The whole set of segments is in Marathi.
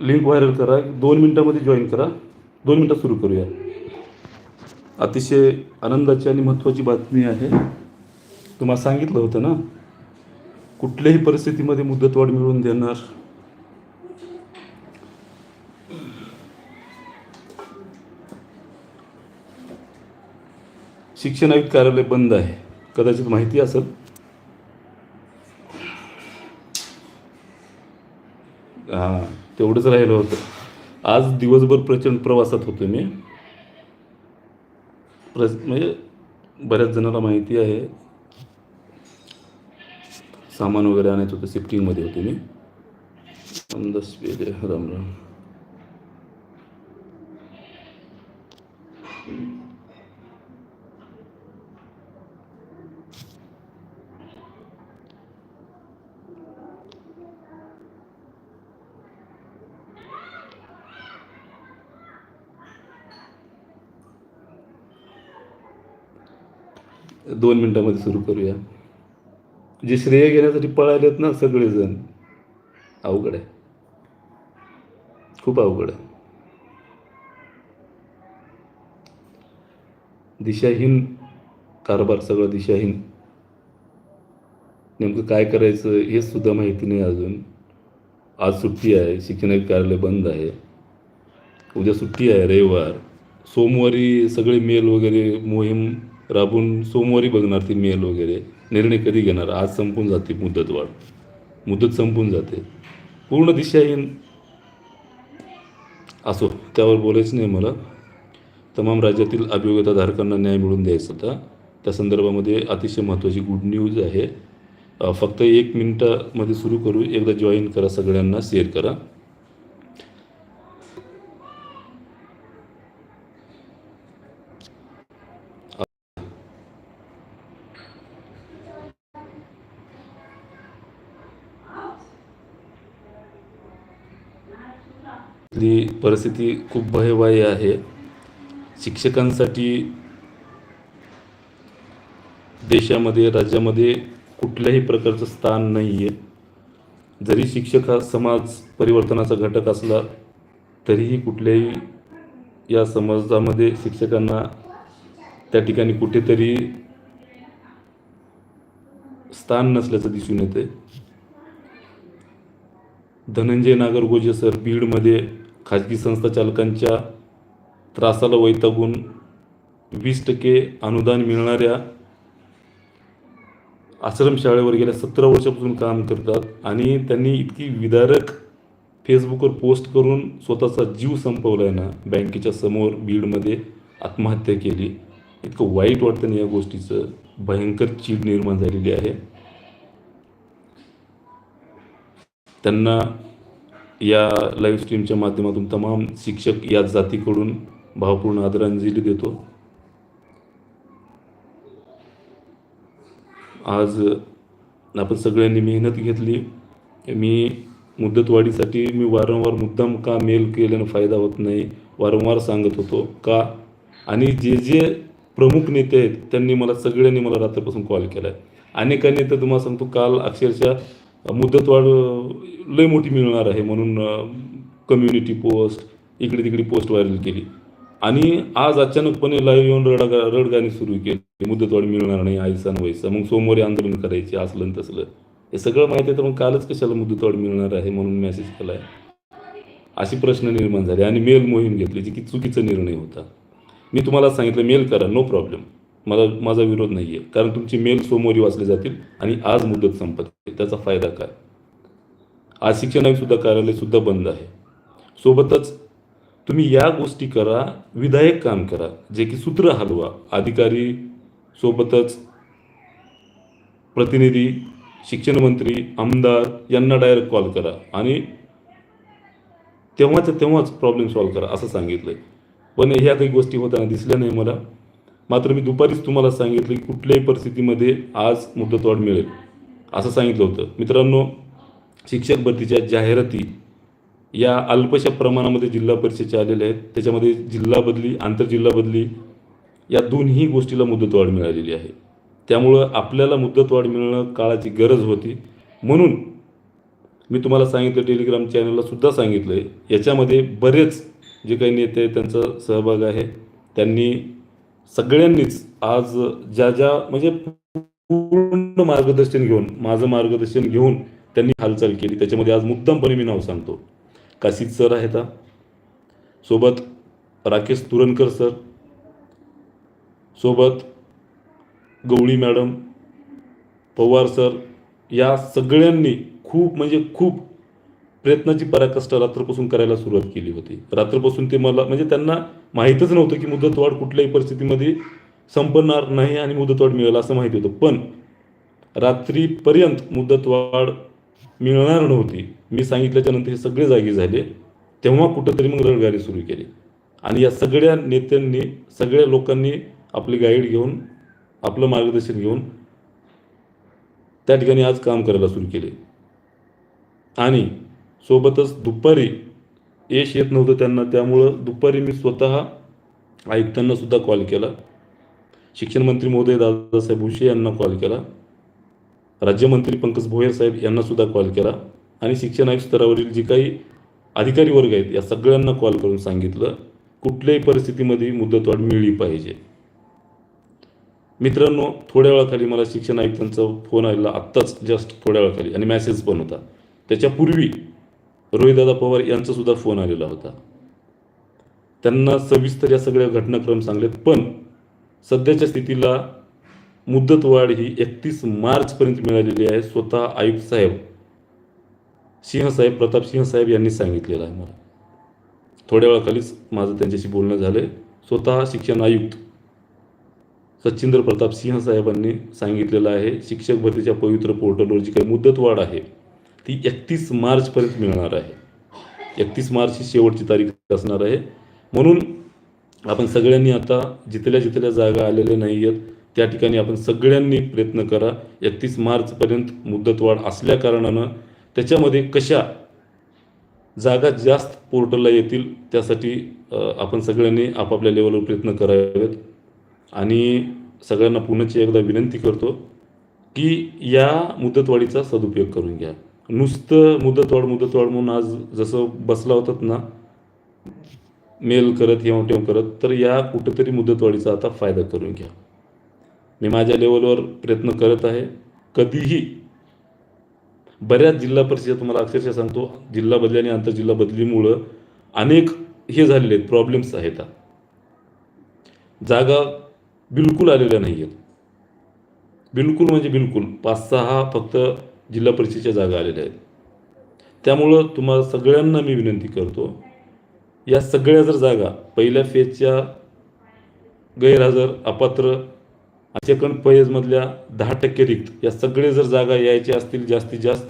लिंक व्हायरल करा. दोन मिनटामध्ये जॉईन करा. दोन मिनटात सुरू करूया. अतिशय आनंदाची आणि महत्त्वाची बातमी आहे. तुम्हाला सांगितलं होतं ना? कुठल्याही परिस्थितीमध्ये मुदतवाढ मिळवून देणार. शिक्षण आयुक्त कार्यालय बंद आहे. कदाचित माहिती असेल हां तेवढंच राहिलं होतं. आज दिवसभर प्रचंड प्रवासात होतो मी. प्र म्हणजे बऱ्याच जणांना माहिती आहे. सामान वगैरे आणायचं होतं शिफ्टिंगमध्ये होते मी. राम राम. दोन मिनटामध्ये सुरू करूया. जे श्रेय घेण्यासाठी पळालेत ना सगळेजण अवघड आहे. खूप अवघड आहे. दिशाहीन कारभार सगळं दिशाहीन. नेमकं काय करायचं हे सुद्धा माहिती नाही अजून. आज सुट्टी आहे शिक्षण कार्यालय बंद आहे. उद्या सुट्टी आहे रविवार. सोमवारी सगळे मेल वगैरे मोहीम राबून सोमवारी बघणार ती मेल वगैरे. निर्णय कधी घेणार? आज संपून जाते मुदतवाढ मुदत संपून जाते. पूर्ण दिशाहीन असो त्यावर बोलायचं नाही मला. तमाम राज्यातील अभियोगिताधारकांना न्याय मिळवून द्यायचा होता. त्या संदर्भामध्ये अतिशय महत्त्वाची गुड न्यूज आहे. फक्त एक मिनटामध्ये सुरू करू. एकदा जॉईन करा सगळ्यांना शेअर करा. ती परिस्थिती खूप भयवाही आहे. शिक्षकांसाठी देशामध्ये राज्यामध्ये कुठल्याही प्रकारचं स्थान नाही आहे जरी शिक्षक हा समाज परिवर्तनाचा घटक असला तरीही कुठल्याही या समाजामध्ये शिक्षकांना त्या ठिकाणी कुठेतरी स्थान नसल्याचं दिसून येते धनंजय नागरगोजे सर बीडमध्ये खाजगी संस्था चालकांच्या त्रासाला वैतागून वीस टक्के अनुदान मिळणाऱ्या आश्रमशाळेवर गेल्या सतरा वर्षापासून काम करतात आणि त्यांनी इतकी विदारक फेसबुकवर पोस्ट करून स्वतःचा जीव संपवला आहे ना बँकेच्या समोर बीडमध्ये आत्महत्या केली. इतकं वाईट वाटतं ना या गोष्टीचं. भयंकर चीड निर्माण झालेली आहे. त्यांना या लाईव्ह स्ट्रीमच्या माध्यमातून तमाम शिक्षक या जातीकडून भावपूर्ण आदरांजली देतो. आज आपण सगळ्यांनी मेहनत घेतली. मी मुदतवाढीसाठी मी वारंवार मुद्दाम का मेल केल्यानं फायदा होत नाही वारंवार सांगत होतो. का? आणि जे जे प्रमुख नेते आहेत त्यांनी मला सगळ्यांनी मला रात्रीपासून कॉल केला आहे अनेकांनी तर तुम्हाला सांगतो काल अक्षरशः मुदतवाढ लय मोठी मिळणार आहे म्हणून कम्युनिटी पोस्ट इकडे तिकडे पोस्ट व्हायरल केली. आणि आज अचानकपणे लाईव्ह येऊन रडा रडगाणी सुरू केली. मुदतवाढ मिळणार नाही आयसा वैसा. मग सोमवारी आंदोलन करायचे असलं न तसलं. हे सगळं माहिती आहे तर मग कालच कशाला मुदतवाढ मिळणार आहे म्हणून मेसेज केला आहे अशी प्रश्न निर्माण झाले आणि मेल मोहीम घेतली जी की चुकीचा निर्णय होता. मी तुम्हाला सांगितलं मेल करा नो प्रॉब्लेम मला माझा विरोध नाही आहे कारण तुमचे मेल सोमवारी वाचले जातील आणि आज मुदत संपत. त्याचा फायदा काय? आज शिक्षण सुद्धा बंद आहे. सोबतच तुम्ही या गोष्टी करा विधायक काम करा जे की सूत्र हलवा अधिकारी सोबतच प्रतिनिधी शिक्षण मंत्री आमदार यांना डायरेक्ट कॉल करा आणि तेव्हाच्या तेव्हाच प्रॉब्लेम सॉल्व्ह करा असं सांगितलं पण ह्या काही गोष्टी होताना दिसल्या नाही मला. मात्र मी दुपारीच तुम्हाला सांगितलं की कुठल्याही परिस्थितीमध्ये आज मुदतवाढ मिळेल असं सांगितलं होतं. मित्रांनो शिक्षक भरतीच्या जाहिराती या अल्पशा प्रमाणामध्ये जिल्हा परिषदेच्या आलेल्या आहेत. त्याच्यामध्ये जिल्हा बदली आंतरजिल्हा बदली या दोन्ही गोष्टीला मुदतवाढ मिळालेली आहे. त्यामुळं आपल्याला मुदतवाढ मिळणं काळाची गरज होती. म्हणून मी तुम्हाला सांगितलं टेलिग्राम चॅनलला सुद्धा सांगितलं आहे याच्यामध्ये बरेच जे काही नेते आहेत त्यांचा सहभाग आहे. त्यांनी सगळ्यांनीच आज ज्या ज्या म्हणजे पूर्ण मार्गदर्शन घेऊन माझं मार्गदर्शन घेऊन त्यांनी हालचाल केली. त्याच्यामध्ये आज मुद्दामपणे मी नाव सांगतो. काशीद सर आहेत सोबत राकेश तुरनकर सर. सोबत गवळी मॅडम पवार सर या सगळ्यांनी खूप म्हणजे खूप प्रयत्नाची पराकाष्ठा रात्रपासून करायला सुरुवात केली होती. रात्रपासून ते मला म्हणजे त्यांना माहीतच नव्हतं की मुदतवाढ कुठल्याही परिस्थितीमध्ये संपणार नाही आणि मुदतवाढ मिळेल असं माहिती होतं. पण रात्रीपर्यंत मुदतवाढ मिळणार नव्हती. मी सांगितल्याच्या नंतर हे सगळे जागी झाले. तेव्हा कुठंतरी मग रणगाडी सुरू केली. आणि या सगळ्या नेत्यांनी सगळ्या लोकांनी आपले गाईड घेऊन आपलं मार्गदर्शन घेऊन त्या ठिकाणी आज काम करायला सुरू केले. आणि सोबतच दुपारी यश येत नव्हतं त्यांना. त्यामुळं दुपारी मी स्वतः आयुक्तांना सुद्धा कॉल केला. शिक्षण मंत्री महोदय दादासाहेब भुसे यांना कॉल केला. राज्यमंत्री पंकज भोयर साहेब यांना सुद्धा कॉल केला. आणि शिक्षण आयुक्त स्तरावरील जी काही अधिकारी वर्ग आहेत या सगळ्यांना कॉल करून सांगितलं कुठल्याही परिस्थितीमध्ये मुदतवाढ मिळली पाहिजे. मित्रांनो थोड्या वेळाखाली मला शिक्षण आयुक्तांचा फोन आलेला आत्ताच जस्ट थोड्या वेळाखाली आणि मॅसेज पण होता. त्याच्यापूर्वी रोहितदादा पवार यांचा सुद्धा फोन आलेला होता. त्यांना सविस्तर या सगळ्या घटनाक्रम सांगलेत पण सध्याच्या स्थितीला मुदतवाढ ही एकतीस मार्चपर्यंत मिळालेली आहे स्वतः आयुक्त साहेब सिंहसाहेब प्रताप सिंहसाहेब यांनी सांगितलेलं आहे मला. थोड्या वेळाखालीच माझं त्यांच्याशी बोलणं झालं आहे स्वतः शिक्षण आयुक्त सचिंद्र प्रताप सिंह साहेबांनी सांगितलेलं आहे शिक्षक भरतीच्या पवित्र पोर्टलवर जी काही मुदतवाढ आहे ती एकतीस मार्चपर्यंत मिळणार आहे. एकतीस मार्च ही शेवटची तारीख असणार आहे. म्हणून आपण सगळ्यांनी आता जिथल्या जिथल्या जागा आलेल्या नाही आहेत त्या ठिकाणी आपण सगळ्यांनी प्रयत्न करा. एकतीस मार्चपर्यंत मुदतवाढ असल्या कारणानं त्याच्यामध्ये कशा जागा जास्त पोर्टलला येतील त्यासाठी आपण सगळ्यांनी आपापल्या लेवलवर प्रयत्न करावेत. आणि सगळ्यांना पुन्हा एकदा विनंती करतो की या मुदतवाढीचा सदुपयोग करून घ्या. नुसतं मुदतवाढ मुदतवाढ म्हणून आज जसं बसला होतात ना मेल करत हेव टेव करत तर या कुठंतरी मुदतवाढीचा आता फायदा करून घ्या. मी माझ्या लेवलवर प्रयत्न करत आहे. कधीही बऱ्याच जिल्हा परिषद तुम्हाला अक्षरशः सांगतो जिल्हा बदली आणि आंतरजिल्हा बदलीमुळं अनेक हे झालेले आहेत प्रॉब्लेम्स आहेत. जागा बिलकुल आलेल्या नाही आहेत. बिलकुल म्हणजे बिलकुल. पाच सहा फक्त जिल्हा परिषदेच्या जागा आलेल्या आहेत. त्यामुळं तुम्हाला सगळ्यांना मी विनंती करतो या सगळ्या जर जागा पहिल्या फेजच्या गैरहजर अपात्र सेकंड फेजमधल्या दहा टक्के रिक्त. या सगळे जर जागा यायच्या असतील जास्तीत जास्त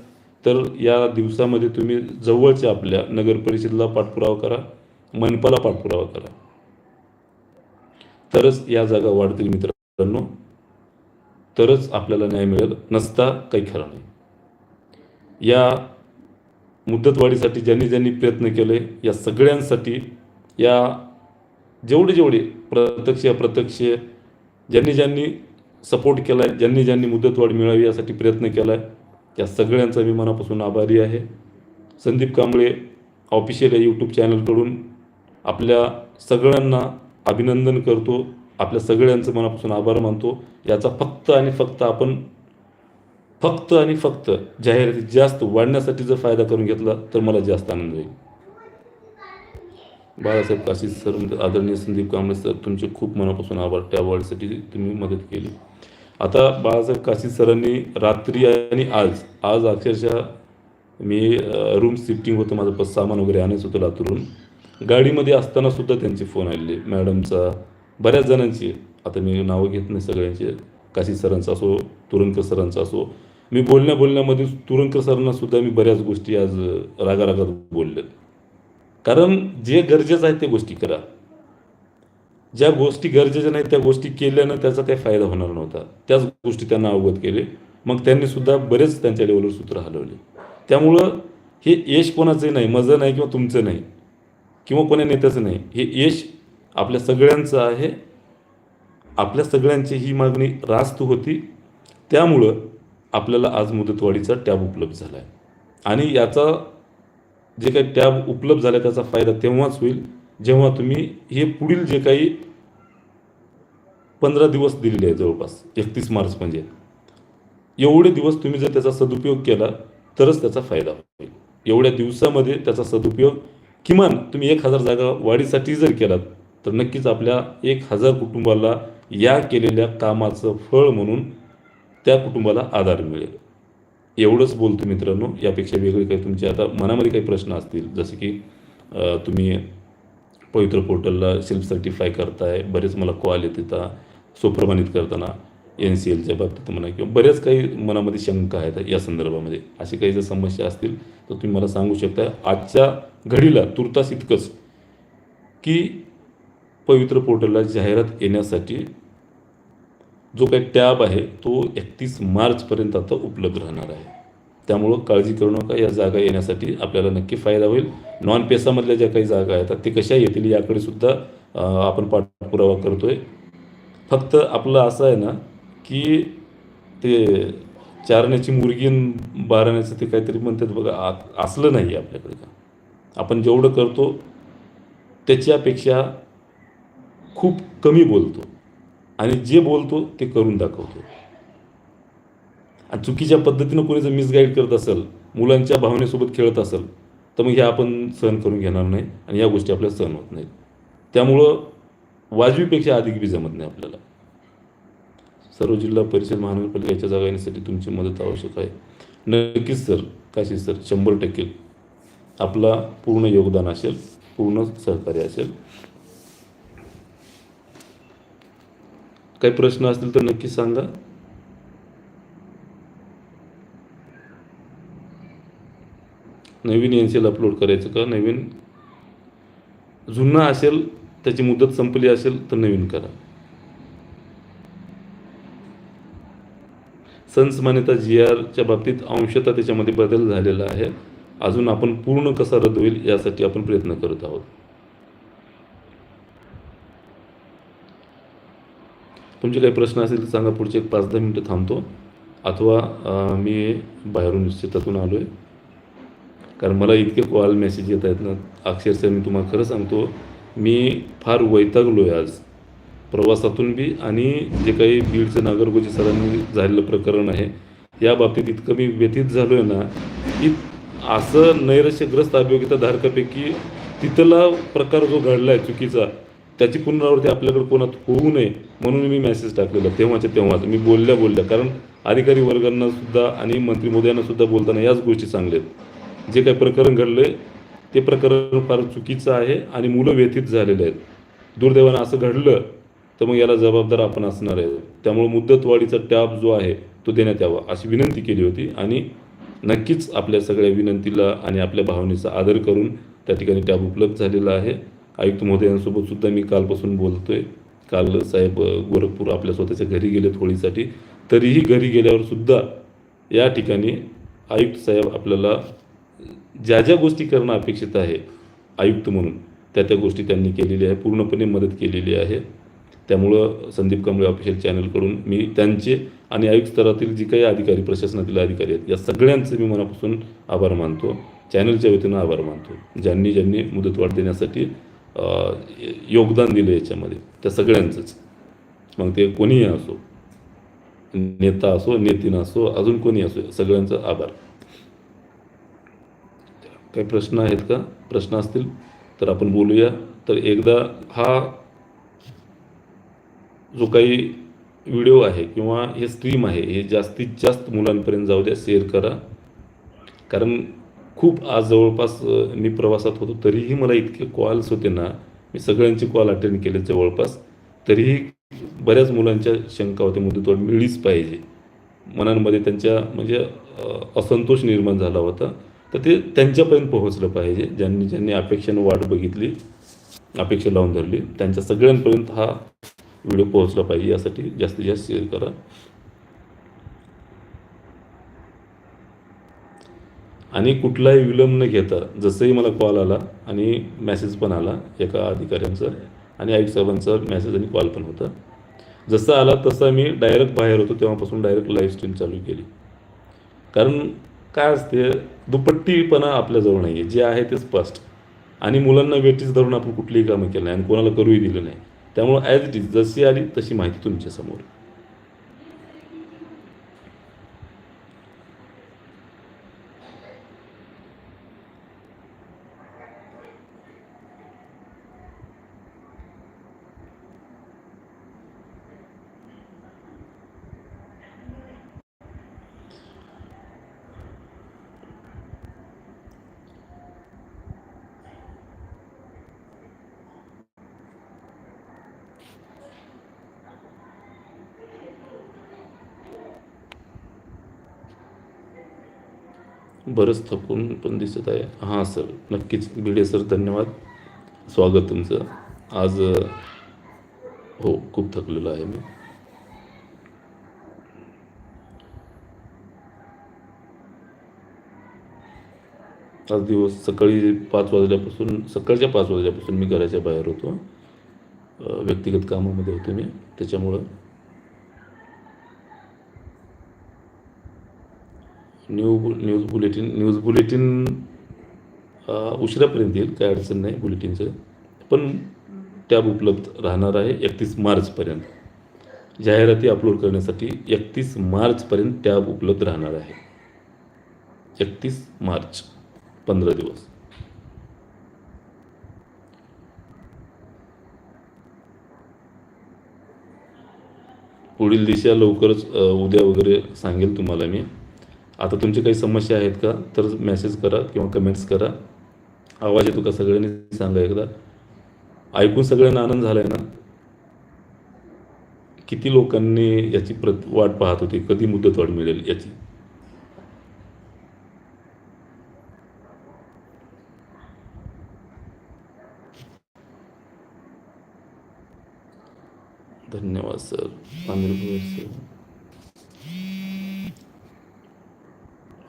तर या दिवसामध्ये तुम्ही जवळच्या आपल्या नगर परिषदेला पाठपुरावा करा मनपाला पाठपुरावा करा. तरच या जागा वाढतील मित्रांनो. तरच आपल्याला न्याय मिळेल. नसता काही खरं नाही. या मुदतवाढीसाठी ज्यांनी ज्यांनी प्रयत्न केले या सगळ्यांसाठी या जेवढे जेवढे प्रत्यक्ष अप्रत्यक्ष ज्यांनी ज्यांनी सपोर्ट केला आहे ज्यांनी ज्यांनी मुदतवाढ मिळावी यासाठी प्रयत्न केला आहे त्या सगळ्यांचा मी मनापासून आभारी आहे. संदीप कांबळे ऑफिशियल या यूट्यूब चॅनलकडून आपल्या सगळ्यांना अभिनंदन करतो आपल्या सगळ्यांचं मनापासून आभार मानतो. याचा फक्त आणि फक्त आपण फक्त आणि फक्त जाहिराती जास्त वाढण्यासाठी जर फायदा करून घेतला तर मला जास्त आनंद होईल. बाळासाहेब काशी सर आदरणीय संदीप कांबळे सर तुमचे खूप मनापासून आभार. त्या अवॉर्डसाठी तुम्ही मदत केली. आता बाळासाहेब काशी सरांनी रात्री आणि आज आज अक्षरशः मी रूम शिफ्टिंग होतं माझं पस सामान वगैरे आणायचं होतं लातूरून गाडीमध्ये असताना सुद्धा त्यांचे फोन आलेले. मॅडमचा बऱ्याच जणांची. आता मी नावं घेत नाही सगळ्यांचे. काशी सरांचा असो तुरंकर सरांचा असो. मी बोलण्या बोलण्यामध्ये तुरंकर सरांना सुद्धा मी बऱ्याच गोष्टी आज रागारागात बोलले कारण जे गरजेचं आहे ते गोष्टी करा. ज्या गोष्टी गरजेच्या नाही त्या गोष्टी केल्यानं त्याचा काही फायदा होणार नव्हता. त्याच गोष्टी त्यांना अवगत केले. मग त्यांनी सुद्धा बरेच त्यांच्या लेवलवर सूत्र हलवले. त्यामुळं हे यश कोणाचंही नाही माझं नाही किंवा तुमचं नाही किंवा कोण्या नेत्याचं नाही हे यश आपल्या सगळ्यांचं आहे. आपल्या सगळ्यांची ही मागणी रास्त होती. त्यामुळं आपल्याला आज मुदतवाढीचा टॅब उपलब्ध झाला आहे आणि याचा जे काही टॅब उपलब्ध झाल्या त्याचा फायदा तेव्हाच होईल जेव्हा तुम्ही हे पुढील जे काही पंधरा दिवस दिलेले आहे जवळपास एकतीस मार्च म्हणजे. एवढे दिवस तुम्ही जर त्याचा सदुपयोग केला तरच त्याचा फायदा होईल. एवढ्या दिवसामध्ये त्याचा सदुपयोग किमान तुम्ही एक हजार जागा वाढीसाठी जर केलात तर नक्कीच आपल्या एक हजार कुटुंबाला या केलेल्या कामाचं फळ म्हणून त्या कुटुंबाला आधार मिळेल. एवढंच बोलतो मित्रांनो यापेक्षा वेगळे काही तुमचे आता मनामध्ये काही प्रश्न असतील. जसे की तुम्ही पवित्र पोर्टलला सेल्फ सर्टिफाय करताय बरेच मला कॉल येत येतात सुप्रमाणित करताना एन सी एलच्या बाबतीत म्हणा किंवा बऱ्याच काही मनामध्ये शंका आहेत या संदर्भामध्ये. अशी काही जर समस्या असतील तर तुम्ही मला सांगू शकता आजच्या घडीला तुर्तास इतकंच की पवित्र पोर्टलला जाहिरात येण्यासाठी जो काही टॅब आहे तो एकतीस मार्चपर्यंत आता उपलब्ध राहणार आहे. त्यामुळं काळजी करू नका या जागा येण्यासाठी आपल्याला नक्की फायदा होईल. नॉन पेसामधल्या ज्या काही जागा आहेत ते कशा येतील याकडे सुद्धा आपण पाठपुरावा करतोय. फक्त आपलं असं आहे ना की ते चारण्याची मुर्गी बारण्याचं ते काहीतरी म्हणतात बघा आ- असलं नाही आपल्याकडे. का आपण जेवढं करतो त्याच्यापेक्षा खूप कमी बोलतो. आणि जे बोलतो ते करून दाखवतो. आणि चुकीच्या पद्धतीनं कोणी जर मिसगाईड करत असेल मुलांच्या भावनेसोबत खेळत असेल तर मग हे आपण सहन करून घेणार नाही आणि या गोष्टी आपल्याला सहन होत नाहीत. त्यामुळं वाजवीपेक्षा अधिक बी जमत नाही आपल्याला. सर्व जिल्हा परिषद महानगरपालिकेच्या जागा येण्यासाठी तुमची मदत आवश्यक आहे. नक्कीच सर काशी सर शंभर टक्के. आपला पूर्ण योगदान असेल पूर्ण सहकार्य असेल. काही प्रश्न असतील तर नक्की सांगा. नवीन एन सी एल अपलोड करायचं का? नवीन जुना असेल त्याची मुदत संपली असेल तर नवीन करा. सन्स मान्यता जी आरच्या बाबतीत अंशतः त्याच्यामध्ये बदल झालेला आहे. अजून आपण पूर्ण कसा रद्द होईल यासाठी आपण प्रयत्न करत आहोत. तुमचे काही प्रश्न असतील तर सांगा पुढचे एक पाच दहा मिनटं थांबतो. अथवा मी बाहेरून शेतातून आलो आहे कारण मला इतके कॉल मेसेज येत आहेत ना अक्षरशः मी तुम्हाला खरं सांगतो मी फार वैतागलो आहे आज. प्रवासातून बी आणि जे काही बीडचं नागरगोजी सरांनी झालेलं प्रकरण आहे या बाबतीत इतकं मी व्यथित झालो आहे ना की असं नैराश्यग्रस्त अभियोगिता धारकापैकी तिथला प्रकार जो घडला आहे चुकीचा त्याची पुनरावृत्ती आपल्याकडे कोणात होऊ नये म्हणून मी मेसेज टाकलेला. तेव्हाच्या तेव्हाच मी बोलल्या बोलल्या. कारण अधिकारी वर्गांना सुद्धा आणि मंत्री मोदयांना सुद्धा बोलताना याच गोष्टी चांगल्या आहेत जे काही प्रकरण घडलंय ते प्रकरण फार चुकीचं आहे आणि मुलं व्यथित झालेले आहेत. दुर्दैवानं असं घडलं तर मग याला जबाबदार आपण असणार आहे त्यामुळे मुदतवाढीचा टॅब जो आहे तो देण्यात यावा अशी विनंती केली होती आणि नक्कीच आपल्या सगळ्या विनंतीला आणि आपल्या भावनेचा आदर करून त्या ठिकाणी टॅब उपलब्ध झालेला आहे. आयुक्त महोदयांसोबत सुद्धा मी कालपासून बोलतोय. काल साहेब गोरखपूर आपल्या स्वतःच्या घरी गेलेत होळीसाठी तरीही घरी गेल्यावर सुद्धा या ठिकाणी आयुक्त साहेब आपल्याला ज्या ज्या गोष्टी करणं अपेक्षित आहे आयुक्त म्हणून त्या त्या गोष्टी त्यांनी केलेल्या आहे पूर्णपणे मदत केलेली आहे. त्यामुळं संदीप कांबळे ऑफिशियल चॅनलकडून मी त्यांचे आणि आयुक्त स्तरातील जी काही अधिकारी प्रशासनातील अधिकारी आहेत या सगळ्यांचे मी मनापासून आभार मानतो. चॅनलच्या वतीनं आभार मानतो. ज्यांनी ज्यांनी मुदतवाढ देण्यासाठी योगदान दिलं याच्यामध्ये त्या सगळ्यांचंच. मग ते कोणीही असो नेता असो नेतीन असो अजून कोणी असो सगळ्यांचा आभार. काही प्रश्न आहेत का? प्रश्न असतील तर आपण बोलूया. तर एकदा हा जो काही व्हिडिओ आहे किंवा हे स्ट्रीम आहे हे जास्तीत जास्त मुलांपर्यंत जाऊ द्या शेअर करा. कारण खूप आज जवळपास मी प्रवासात होतो तरीही मला इतके कॉल्स होते ना मी सगळ्यांचे कॉल अटेंड केले जवळपास तरीही बऱ्याच मुलांच्या शंका होत्या मुदतवाढ मिळलीच पाहिजे. मनांमध्ये त्यांच्या म्हणजे असंतोष निर्माण झाला होता. तर ते त्यांच्यापर्यंत पोहोचलं पाहिजे ज्यांनी ज्यांनी अपेक्षेनं वाट बघितली अपेक्षा लावून धरली त्यांच्या सगळ्यांपर्यंत हा व्हिडिओ पोहोचला पाहिजे यासाठी जास्तीत जास्त शेअर करा. आणि कुठलाही विलंब न घेता जसंही मला कॉल आला आणि मेसेज पण आला एका अधिकाऱ्यांचा आणि आयुक्त साहेबांचा मेसेज आणि कॉल पण होता. जसा आला तसा मी डायरेक्ट बाहेर होतो तेव्हापासून डायरेक्ट लाईव्ह स्ट्रीम चालू केली. कारण काय असते दुपट्टीपणा आपल्याजवळ नाही आहे जे आहे ते स्पष्ट. आणि मुलांना वेटीस धरून आपण कुठलीही कामं केलं नाही आणि कोणाला करूही दिलं नाही. त्यामुळं ॲज इट इज जशी आली तशी माहिती तुमच्यासमोर. बरंच थकून पण दिसत आहे. हां सर नक्कीच. भिडे सर धन्यवाद. स्वागत तुमचं. आज हो खूप थकलेलो आहे मी. आज दिवस सकाळी पाच वाजल्यापासून सकाळच्या पाच वाजल्यापासून मी घराच्या बाहेर होतो. व्यक्तिगत कामामध्ये होतो मी. त्याच्यामुळं new news bulletin news bulletin उशिरापर्यंत येईल काय अडचण नाही बुलेटिनचं. पण टॅब उपलब्ध राहणार आहे एकतीस मार्चपर्यंत. जाहिराती अपलोड करण्यासाठी एकतीस मार्चपर्यंत टॅब उपलब्ध राहणार आहे. एकतीस मार्च पंधरा दिवस. पुढील दिशा लवकरच उद्या वगैरे सांगेल तुम्हाला मी. आता तुमची काही समस्या आहेत का? तर मेसेज करा किंवा कमेंट्स करा. आवाज येतो का सगळ्यांनी? सांगा एकदा. ऐकून सगळ्यांना आनंद झाला आहे ना? किती लोकांनी याची प्रत वाट पाहत होती? कधी मुदतवाढ मिळेल याची? धन्यवाद सर अनिल सर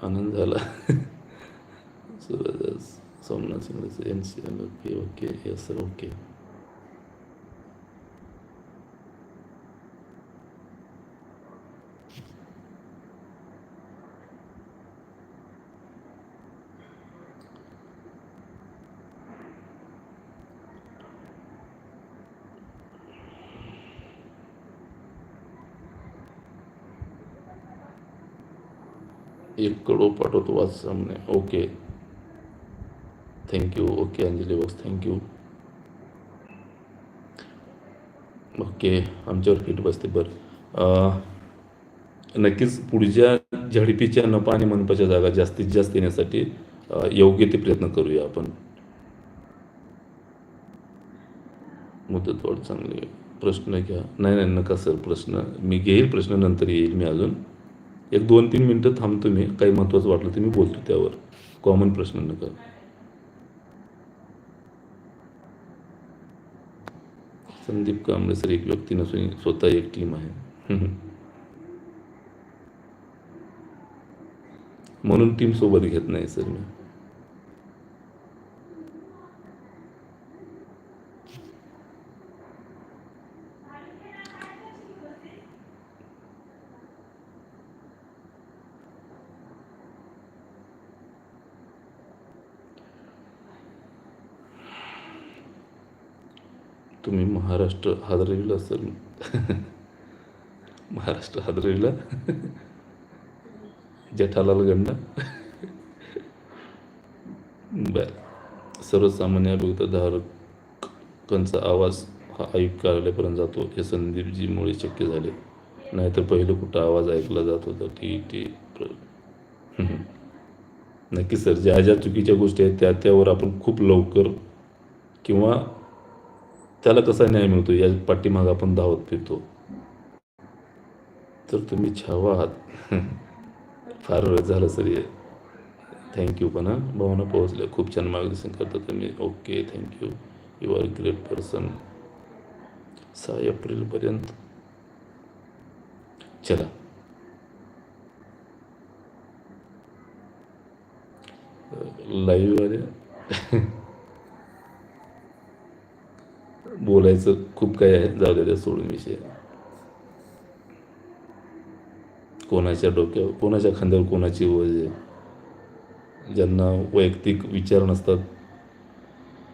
आनंद झाला Suraj Somnath Singh N C L okay okay हे सर ओके एक कडो पाठवतो वाच okay thank you okay Anjali box thank you okay आमच्यावर फिट बसते. बरं. नक्कीच पुढच्या झडपीच्या नफा आणि मनपाच्या जागा जास्तीत जास्त येण्यासाठी योग्य ते प्रयत्न करूया आपण. मुदतवाढ चांगली प्रश्न घ्या. नाही नाही नका सर. प्रश्न मी घेईल प्रश्न नंतर येईल मी अजून. एक दोन तीन मिनटं थांबतो मी. काही महत्त्वाचं वाटलं तर मी बोलतो त्यावर. कॉमन प्रश्न नका संदीप कांबळे सर एक व्यक्ती नसून स्वतः एक टीम आहे. म्हणून टीम सोबत घेत नाही सर मी. तुम्ही महाराष्ट्र हादरविला सर महाराष्ट्र हादरविला. जेठालाल गंडा. बर. सर्वसामान्य धारकांचा आवाज हा आयुक्त कार्यालयापर्यंत जातो. हे संदीपजीमुळे शक्य झाले. नाहीतर पहिलं कुठं आवाज ऐकला जात होता? टी टी नक्की सर ज्या ज्या चुकीच्या गोष्टी आहेत त्या त्यावर आपण खूप लवकर किंवा त्याला कसा न्याय मिळतो? या पाठीमागं आपण धावत फिरतो तर तुम्ही छावा. आहात फार वेळ झालं सर हे थँक्यू पण हां. भावना पोहोचल्या. खूप छान मार्गदर्शन करता तुम्ही. Okay thank you you are great person सहा एप्रिलपर्यंत चला. लाईव्हवाले बोलायचं खूप काही आहे. जाऊ द्या त्या सोडून विषय. कोणाच्या डोक्यावर कोणाच्या खांद्यावर कोणाची वज आहे? ज्यांना वैयक्तिक विचार नसतात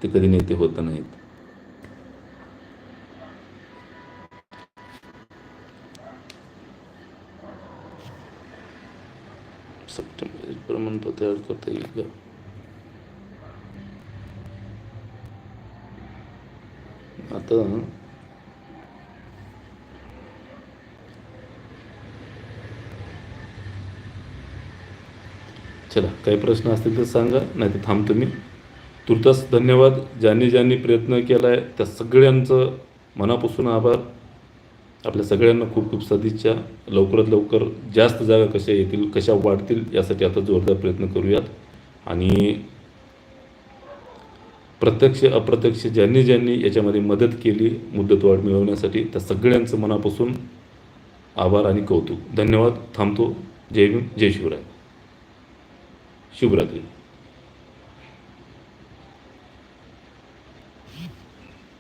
ते कधी नेते होत नाहीत. सप्टेंबर प्रमाणपत्र तयार करता येईल का? आता. चला काही प्रश्न असतील तर सांगा नाही तर थांबतो मी. तुर्तास धन्यवाद. ज्यांनी ज्यांनी प्रयत्न केला आहे त्या सगळ्यांचं मनापासून आभार. आपल्या सगळ्यांना खूप खूप सदिच्छा. लवकरात लवकर जास्त जागा कशा येतील कशा वाढतील यासाठी आता जोरदार प्रयत्न करूयात. आणि प्रत्यक्ष अप्रत्यक्ष ज्यांनी ज्यांनी याच्यामध्ये मदत केली मुदतवाढ मिळवण्यासाठी त्या सगळ्यांचं मनापासून आभार आणि कौतुक. धन्यवाद. थांबतो. जय भीम. जय शिवराय. शुभरात्री